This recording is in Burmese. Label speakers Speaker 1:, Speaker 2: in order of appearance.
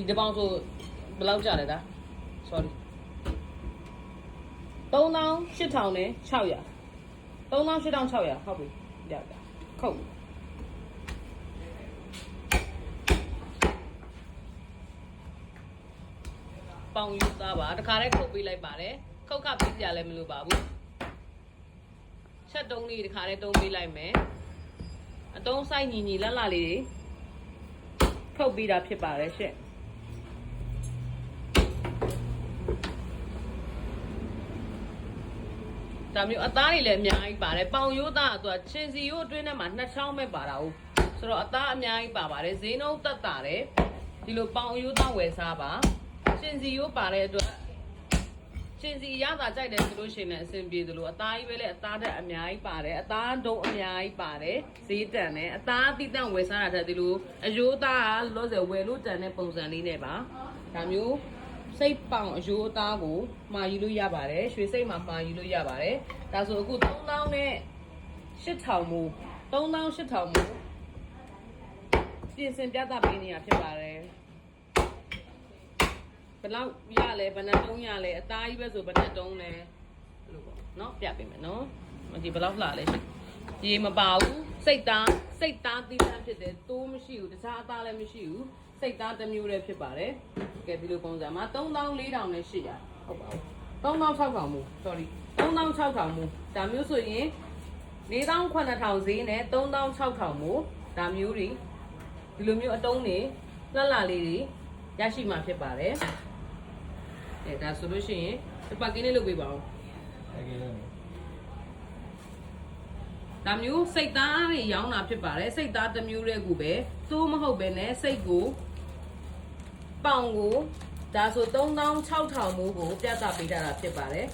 Speaker 1: ဒီတစ်ပေါင်းဆိုဘယ်လောက်ကြလဲဒါ sorry 3800နဲ့600 3800 600ဟုတ်ပြီရပါခုတ်ပေါင်ယူသားပါတခါတည်းခုတ်ပေးလိုက်ပါတယ်ခုတ်ခပေးကြလည်းမလိုပါဘူးချက်တုံးလေးတခါတည်းတုံးပေးလိုက်မယ်အတုံးဆိုင်ညီညီလက်လာလေးတွေခုတ်ပြီးတာဖြစ်ပါတယ်ရှင့် ဒါမျိုးအသားတွေလည်းအများကြီးပါတယ်ပေါင်ရိုးသားကသူကချင်းစီရိုးအတွင်းထဲမှာနှစ်ချောင်းပဲပါတာဟုတ်ဆိုတော့အသားအများကြီးပါပါတယ်ဈေးနှုန်းတက်တာတယ်ဒီလိုပေါင်ရိုးသားဝယ်စားပါချင်းစီရိုးပါတဲ့အတွက်ချင်းစီရတာကြိုက်တယ်ဆိုလို့ရှိရင်လည်းအဆင်ပြေသလိုအသားကြီးပဲလေအသားတက်အများကြီးပါတယ်အသားတုံးအများကြီးပါတယ်ဈေးတန်တယ်အသားအတိတန့်ဝယ်စားတာတဲ့ဒီလိုအယိုးသားကလောဆယ်ဝယ်လို့တန်တဲ့ပုံစံလေးနဲ့ပါဒါမျိုး စိတ်ပေါင်အယိုးအသားကိုမှာယူလို့ရပါတယ်ရွှေစိတ်မှာမှာယူလို့ရပါတယ်ဒါဆိုအခု3000နဲ့8000မူ3000 8000မူပြင်ဆင်ပြသပေးနေရဖြစ်ပါတယ်ဘယ်လောက်ရလဲဘယ်နှတုံးရလဲအသားကြီးပဲဆိုဘယ်နှတုံးလဲအဲ့လိုပေါ့เนาะပြပေးမယ်เนาะဒီဘယ်လောက်လှလဲ ရေမပါဘူးစိတ်သားစိတ်သားသီးသန့်ဖြစ်တယ်တိုးမရှိဘူးတခြားအသားလည်းမရှိဘူးစိတ်သားတစ်မျိုးလည်းဖြစ်ပါတယ်ကဲဒီလိုပုံစံမှာ3000 4000နဲ့800ဟုတ်ပါဘူး3000 6000မူ sorry 3000 6000မူဒါမျိုးဆိုရင်4000 9000ဈေးနဲ့3000 6000မူဒါမျိုးတွေဒီလိုမျိုးအတုံးတွေလှလှလေးတွေရရှိမှာဖြစ်ပါတယ်အဲဒါဆိုလို့ရှိရင်ဒီပတ်ကင်းလေးလုပ်ပေးပါဦး
Speaker 2: အဲ့ဒီလည်း
Speaker 1: ဒါမျိုးစိတ်သားတွေရောင်းတာဖြစ်ပါတယ်စိတ်သားတစ်မျိုးတည်းကိုပဲသိုးမဟုတ်ပဲနဲ့စိတ်ကိုပေါင်ကိုဒါဆို3000 6000မိုးကိုပြသပေးထားတာဖြစ်ပါတယ်